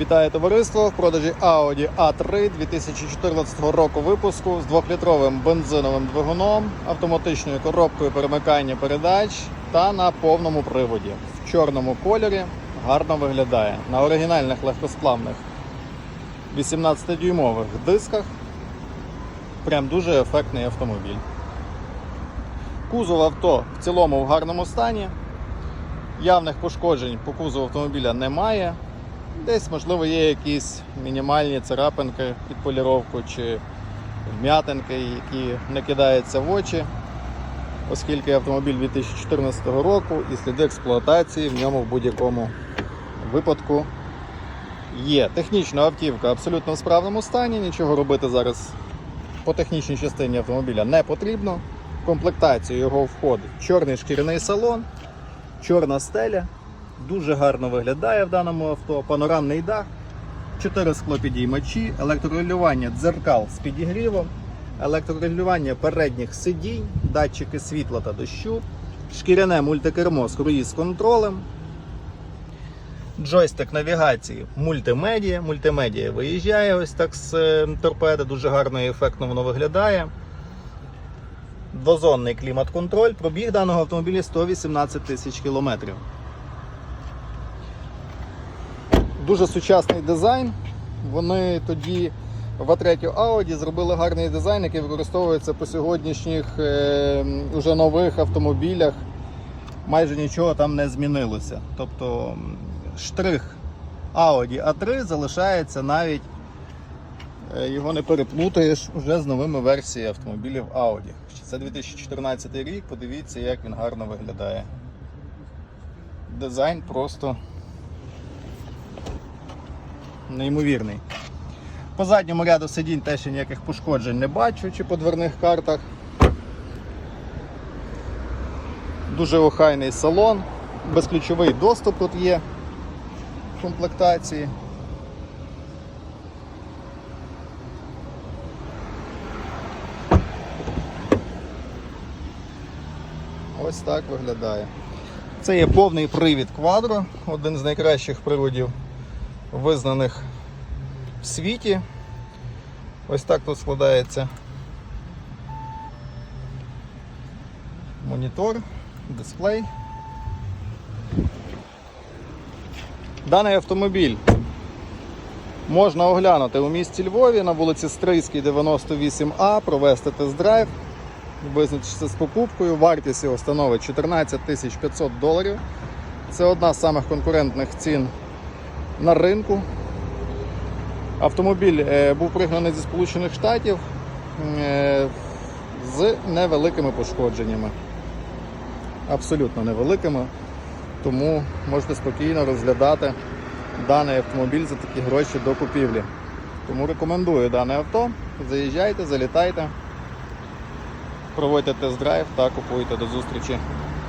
Вітаю товариство в продажі Audi A3 2014 року випуску з 2-літровим бензиновим двигуном, автоматичною коробкою перемикання передач та на повному приводі. В чорному кольорі гарно виглядає. На оригінальних легкосплавних 18-дюймових дисках. Прям дуже ефектний автомобіль. Кузов авто в цілому в гарному стані. Явних пошкоджень по кузову автомобіля немає. Десь, можливо, є якісь мінімальні царапинки під поліровку чи вм'ятинки, які не кидаються в очі, оскільки автомобіль 2014 року і сліди експлуатації в ньому в будь-якому випадку є. Технічна автівка абсолютно в справному стані, нічого робити зараз по технічній частині автомобіля не потрібно. В комплектацію його входить чорний шкіряний салон, чорна стеля. Дуже гарно виглядає в даному авто. Панорамний дах, 4 склопідіймачі, електрорегулювання дзеркал з підігрівом, електрорегулювання передніх сидінь, датчики світла та дощу, шкіряне мультикермо з круїз контролем, джойстик навігації мультимедіа. Мультимедіа виїжджає ось так з е, торпеди, дуже гарно і ефектно воно виглядає. Двозонний клімат-контроль. Пробіг даного автомобіля 118 тисяч кілометрів. Дуже сучасний дизайн. Вони тоді в А3 Audi зробили гарний дизайн, який використовується по сьогоднішніх е, уже нових автомобілях. Майже нічого там не змінилося. Тобто штрих Audi A3 залишається навіть е, його не переплутаєш вже з новими версіями автомобілів Audi. Це 2014 рік, подивіться, як він гарно виглядає. Дизайн просто неймовірний. По задньому ряду сидінь теж я ніяких пошкоджень не бачу чи по дверних картах. Дуже охайний салон, безключовий доступ тут є в комплектації. Ось так виглядає. Це є повний привід Quadro, один з найкращих приводів визнаних в світі. Ось так тут складається монітор, дисплей. Даний автомобіль можна оглянути у місті Львові на вулиці Стрийській, 98А, провести тест-драйв, визначитися з покупкою. Вартість його становить 14 500 доларів. Це одна з самих конкурентних цін на ринку. Автомобіль е, був пригнаний зі Сполучених Штатів е, з невеликими пошкодженнями. Абсолютно невеликими. Тому можете спокійно розглядати даний автомобіль за такі гроші до купівлі. Тому рекомендую дане авто. Заїжджайте, залітайте, проводьте тест-драйв та купуйте. До зустрічі.